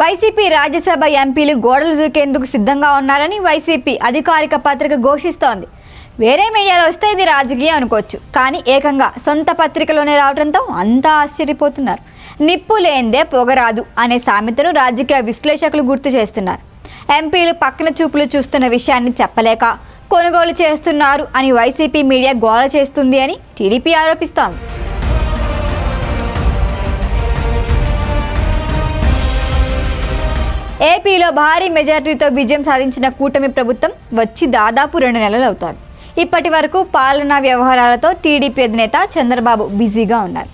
YCP Rajya Sabha ఎంపీలు గోడలు దూకేందుకు సిద్ధంగా ఉన్నారని వైసీపీ అధికారిక పత్రిక ఘోషిస్తోంది. వేరే మీడియాలో వస్తే ఇది రాజకీయం అనుకోవచ్చు కానీ ఏకంగా సొంత పత్రికలోనే రావడంతో అంతా ఆశ్చర్యపోతున్నారు. నిప్పు లేందే పొగరాదు అనే సామెతను రాజకీయ విశ్లేషకులు గుర్తు చేస్తున్నారు. ఎంపీలు పక్కన చూపులు చూస్తున్న విషయాన్ని చెప్పలేక కొనుగోలు చేస్తున్నారు అని వైసీపీ మీడియా గోల చేస్తుంది అని టీడీపీ ఆరోపిస్తోంది. ఏపీలో భారీ మెజారిటీతో విజయం సాధించిన కూటమి ప్రభుత్వం వచ్చి దాదాపు రెండు నెలలు అవుతారు ఇప్పటి వరకు పాలనా వ్యవహారాలతో టీడీపీ అధినేత చంద్రబాబు బిజీగా ఉన్నారు.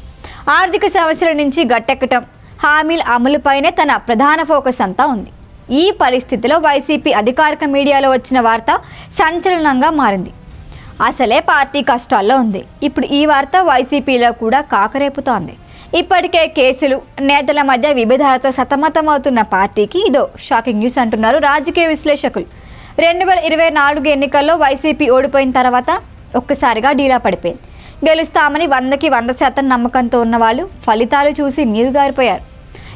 ఆర్థిక సమస్యల నుంచి గట్టెక్కటం హామీల అమలుపైనే తన ప్రధాన ఫోకస్ అంతా ఉంది. ఈ పరిస్థితిలో వైసీపీ అధికారిక మీడియాలో వచ్చిన వార్త సంచలనంగా మారింది. అసలే పార్టీ కష్టాల్లో ఉంది. ఇప్పుడు ఈ వార్త వైసీపీలో కూడా కాకరేపుతోంది. ఇప్పటికే కేసులు నేతల మధ్య విభేదాలతో సతమతమవుతున్న పార్టీకి ఇదో షాకింగ్ న్యూస్ అంటున్నారు రాజకీయ విశ్లేషకులు. రెండు వేల ఇరవై నాలుగు ఎన్నికల్లో వైసీపీ ఓడిపోయిన తర్వాత ఒక్కసారిగా డీలా పడిపోయింది. గెలుస్తామని వందకి వంద శాతం నమ్మకంతో ఉన్న వాళ్ళు ఫలితాలు చూసి నీరుగారిపోయారు.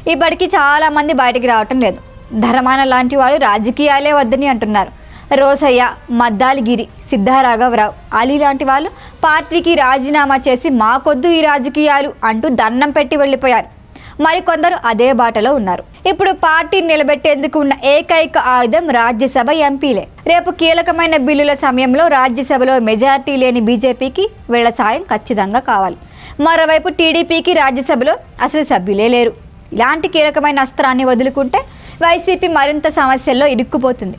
ఇప్పటికీ చాలామంది బయటికి రావటం లేదు. ధర్మాన లాంటి వాళ్ళు రాజకీయాలే వద్దని అంటున్నారు. రోసయ్య మద్దాలిగిరి సిద్ధారాఘవరావు. అలీ లాంటి వాళ్ళు పార్టీకి రాజీనామా చేసి మాకొద్దు ఈ రాజకీయాలు అంటూ దండం పెట్టి వెళ్ళిపోయారు. మరికొందరు అదే బాటలో ఉన్నారు. ఇప్పుడు పార్టీ నిలబెట్టేందుకు ఉన్న ఏకైక ఆయుధం రాజ్యసభ ఎంపీలే. రేపు కీలకమైన బిల్లుల సమయంలో రాజ్యసభలో మెజార్టీ లేని బీజేపీకి వీళ్ళ సాయం ఖచ్చితంగా కావాలి. మరోవైపు టీడీపీకి రాజ్యసభలో అసలు సభ్యులే లేరు. ఇలాంటి కీలకమైన అస్త్రాన్ని వదులుకుంటే వైసీపీ మరింత సమస్యల్లో ఇరుక్కుపోతుంది.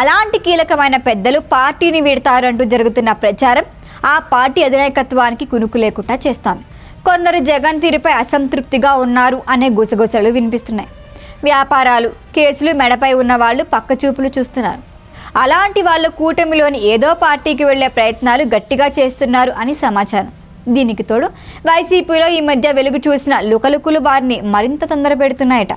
అలాంటి కీలకమైన పెద్దలు పార్టీని వీడతారంటూ జరుగుతున్న ప్రచారం ఆ పార్టీ అధినాయకత్వానికి కునుకు లేకుండా చేస్తాను కొందరు జగన్ తీరుపై అసంతృప్తిగా ఉన్నారు అనే గుసగుసలు వినిపిస్తున్నాయి. వ్యాపారాలు కేసులు మెడపై ఉన్న వాళ్ళు పక్కచూపులు చూస్తున్నారు. అలాంటి వాళ్ళు కూటమిలోని ఏదో పార్టీకి వెళ్ళే ప్రయత్నాలు గట్టిగా చేస్తున్నారు అని సమాచారం. దీనికి తోడు వైసీపీలో ఈ మధ్య వెలుగు చూసిన లుకలుకులు వారిని మరింత తొందర పెడుతున్నాయట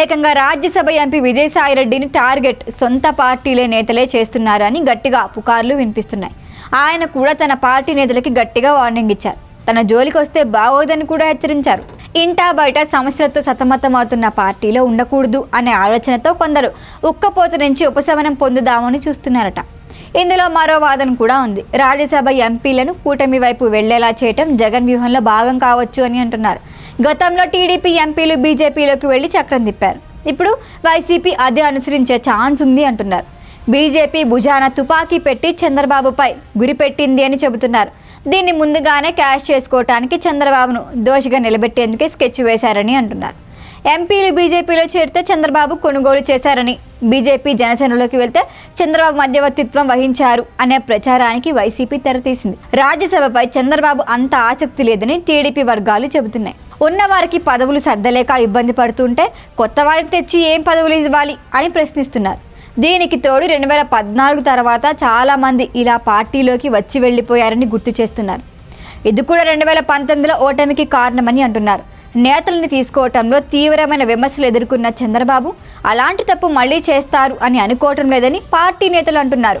ఏకంగా రాజ్యసభ ఎంపీ విజయసాయిరెడ్డిని టార్గెట్ సొంత పార్టీలే నేతలే చేస్తున్నారని గట్టిగా పుకార్లు వినిపిస్తున్నాయి. ఆయన కూడా తన పార్టీ నేతలకి గట్టిగా వార్నింగ్ ఇచ్చారు. తన జోలికి వస్తే బాగోదని కూడా హెచ్చరించారు. ఇంటా బయట సమస్యలతో సతమతమవుతున్న పార్టీలో ఉండకూడదు అనే ఆలోచనతో కొందరు ఉక్కపోత నుంచి ఉపశమనం పొందుదామని చూస్తున్నారట. ఇందులో మరో వాదన కూడా ఉంది. రాజ్యసభ ఎంపీలను కూటమి వైపు వెళ్ళేలా చేయటం జగన్ వ్యూహంలో భాగం కావచ్చు అని అంటున్నారు. గతంలో టీడీపీ ఎంపీలు బీజేపీలోకి వెళ్ళి చక్రం తిప్పారు. ఇప్పుడు వైసీపీ అదే అనుసరించే ఛాన్స్ ఉంది అంటున్నారు. బీజేపీ భుజాన తుపాకీ పెట్టి చంద్రబాబుపై గురిపెట్టింది అని చెబుతున్నారు. దీన్ని ముందుగానే క్యాష్ చేసుకోవటానికి చంద్రబాబును దోషిగా నిలబెట్టేందుకే స్కెచ్ వేశారని అంటున్నారు. ఎంపీలు బీజేపీలో చేరితే చంద్రబాబు కొనుగోలు చేశారని బీజేపీ జనసేనలోకి వెళ్తే చంద్రబాబు మధ్యవర్తిత్వం వహించారు అనే ప్రచారానికి వైసీపీ తెరతీసింది. రాజ్యసభపై చంద్రబాబు అంత ఆసక్తి లేదని టీడీపీ వర్గాలు చెబుతున్నాయి. ఉన్నవారికి పదవులు సర్దలేక ఇబ్బంది పడుతుంటే కొత్త వారికి తెచ్చి ఏం పదవులు ఇవ్వాలి అని ప్రశ్నిస్తున్నారు. దీనికి తోడు రెండు వేల పద్నాలుగు తర్వాత చాలామంది ఇలా పార్టీలోకి వచ్చి వెళ్ళిపోయారని గుర్తు చేస్తున్నారు. ఇది కూడా రెండు వేల పంతొమ్మిదిలో ఓటమికి కారణమని అంటున్నారు. నేతల్ని తీసుకోవటంలో తీవ్రమైన విమర్శలు ఎదుర్కొన్న చంద్రబాబు అలాంటి తప్పు మళ్ళీ చేస్తారు అని అనుకోవటం లేదని పార్టీ నేతలు అంటున్నారు.